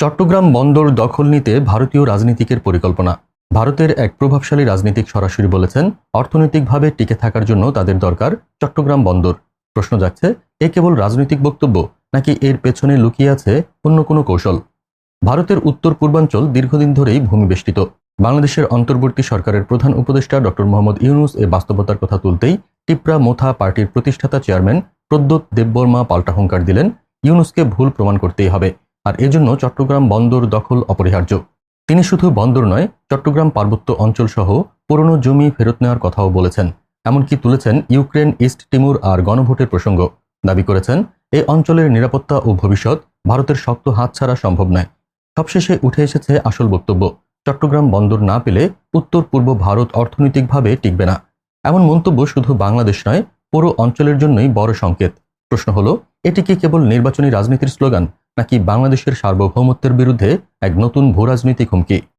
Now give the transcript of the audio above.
চট্টগ্রাম বন্দর দখল নিতে ভারতীয় রাজনীতিকের পরিকল্পনা। ভারতের এক প্রভাবশালী রাজনীতিক সরাসরি বলেছেন, অর্থনৈতিকভাবে টিকে থাকার জন্য তাদের দরকার চট্টগ্রাম বন্দর। প্রশ্ন যাচ্ছে, এ কেবল রাজনৈতিক বক্তব্য, নাকি এর পেছনে লুকিয়ে আছে অন্য কোনো কৌশল? ভারতের উত্তর পূর্বাঞ্চল দীর্ঘদিন ধরেই ভূমিবেষ্টিত বাংলাদেশের অন্তর্বর্তী সরকারের প্রধান উপদেষ্টা ডক্টর মোহাম্মদ ইউনুস এ বাস্তবতার কথা তুলতেই টিপ্রা মোথা পার্টির প্রতিষ্ঠাতা চেয়ারম্যান প্রদ্যোৎ দেববর্মা পাল্টা হুঙ্কার দিলেন। ইউনুসকে ভুল প্রমাণ করতেই হবে। আর এজন্য চট্টগ্রাম বন্দর দখল অপরিহার্য। তিনি শুধু বন্দর নয়, চট্টগ্রাম পার্বত্য অঞ্চল সহ পুরনো জমি ফেরত নেওয়ার কথাও বলেছেন। এমনকি তুলেছেন ইউক্রেন, ইস্ট টিমুর আর গণভোটের প্রসঙ্গ। দাবি করেছেন এই অঞ্চলের নিরাপত্তা ও ভবিষ্যৎ ভারতের শক্ত হাত ছাড়া সম্ভব নয়। সবশেষে উঠে এসেছে আসল বক্তব্য। চট্টগ্রাম বন্দর না পেলে উত্তর পূর্ব ভারত অর্থনৈতিকভাবে টিকবে না। এমন মন্তব্য শুধু বাংলাদেশ নয়, পুরো অঞ্চলের জন্যই বড় সংকেত। প্রশ্ন হলো, এটি কি কেবল নির্বাচনী রাজনীতির স্লোগান? নাকি বাংলাদেশের সার্বভৌমত্বের বিরুদ্ধে এক নতুন ভূরাজনৈতিক হুমকি?